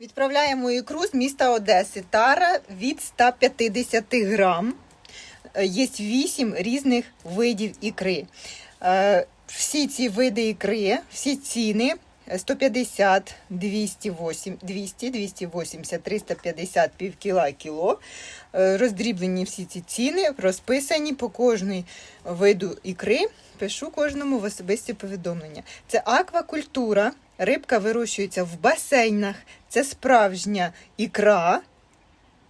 Відправляємо ікру з міста Одеси. Тара від 150 грам. Е, Є 8 різних видів ікри. Е, Всі ці види ікри, всі ціни 150, 208, 200, 280, 350, пів кіла, кіло. Е, Роздріблені всі ці ціни, розписані по кожній виду ікри. Пишу кожному в особисті повідомлення. Це аквакультура. Рибка вирощується в басейнах. Це справжня ікра.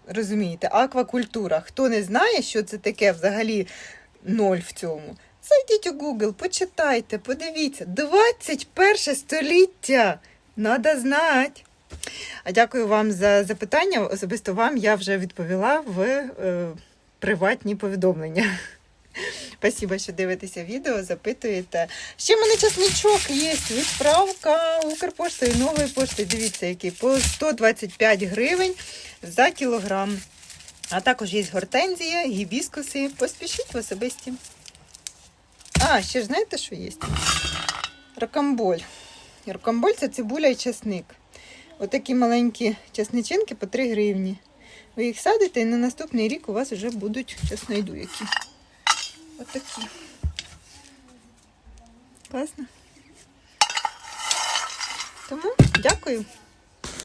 Розумієте, аквакультура. Хто не знає, що це таке взагалі ноль в цьому. Зайдіть у Google, почитайте, подивіться. 21 століття. Надо знати. А дякую вам за запитання. Особисто вам я вже відповіла в е, приватні повідомлення. Спасибо, що дивитеся відео, запитуєте. Ще в мене часничок є. Відправка Укрпоштою, нової пошти. Дивіться, який по 125 гривень за кілограм. А також є гортензія, гібіскуси. Поспішіть в особисті. А, ще ж знаєте, що є? Рокамболь. Рокамболь це цибуля і часник. Отакі маленькі часничинки по 3 гривні. Ви їх садите і на наступний рік у вас вже будуть часнойдуяки. Отакі. Класно. Тому дякую.